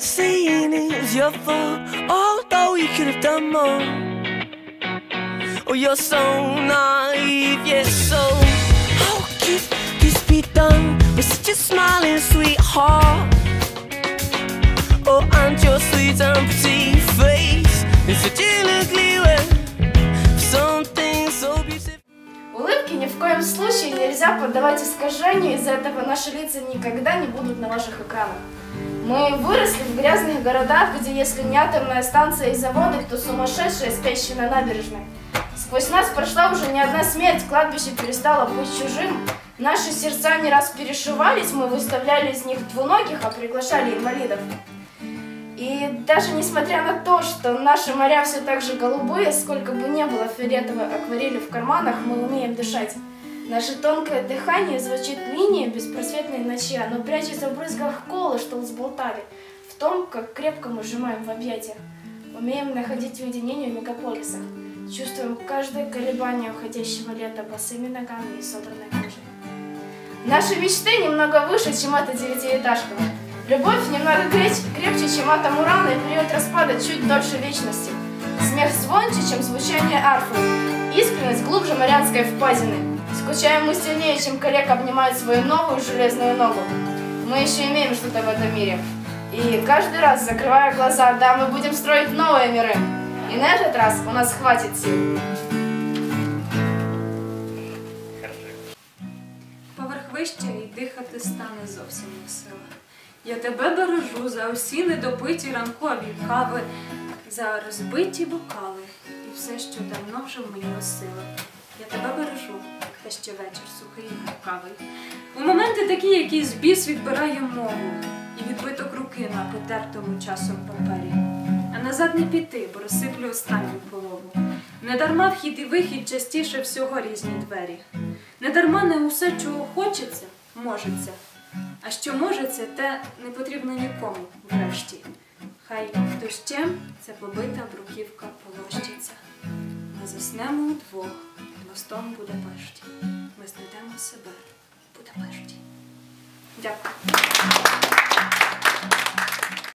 saying it was your fault, although you could have done more. Oh, you're so naive, yes, so how could this be done with such a smiling sweetheart? Oh, and your sweet and pretty face нельзя поддавать искажению, из-за этого наши лица никогда не будут на ваших экранах. Мы выросли в грязных городах, где если не атомная станция и заводы, то сумасшедшие, спящие на набережной. Сквозь нас прошла уже не одна смерть, кладбище перестало быть чужим. Наши сердца не раз перешивались, мы выставляли из них двуногих, а приглашали инвалидов. И даже несмотря на то, что наши моря все так же голубые, сколько бы ни было фиолетовой акварели в карманах, мы умеем дышать. Наше тонкое дыхание звучит линией беспросветной ночи, оно прячется в брызгах колы, что взболтали, в том, как крепко мы сжимаем в объятиях. Умеем находить уединение в мегаполисах, чувствуем каждое колебание уходящего лета босыми ногами и содранной кожей. Наши мечты немного выше, чем эта девятиэтажка. Любовь немного крепче, чем атом урана, и период распада чуть дольше вечности. Смех звонче, чем звучание арфы Искренность глубже Марианской впадины. Скучаем мы сильнее, чем коллег обнимает свою новую железную ногу. Мы еще имеем что-то в этом мире. И каждый раз, закрывая глаза, да, мы будем строить новые миры. И на этот раз у нас хватит сил. Поверх вище і дихати стане зовсім не сила. Я тебе бережу за усі недопиті ранкові кави, за розбиті бокали І все, що давно вже в мені носила. Я тебе бережу, та ще вечір сухий і гукавий. У моменти такі, які збіс відбирає мову, і відбиток руки на потертому часом папері. А назад не піти, бо розсиплю останню полову. Не дарма вхід і вихід частіше всього різні двері. Не дарма не усе, чого хочеться, можеться. А що можеться, те не потрібно нікому, врешті. Хай дощем це побита бруківка полощиться. Ми заснемо удвох мостом Будапешті. Ми знайдемо себе в Будапешті. Дякую.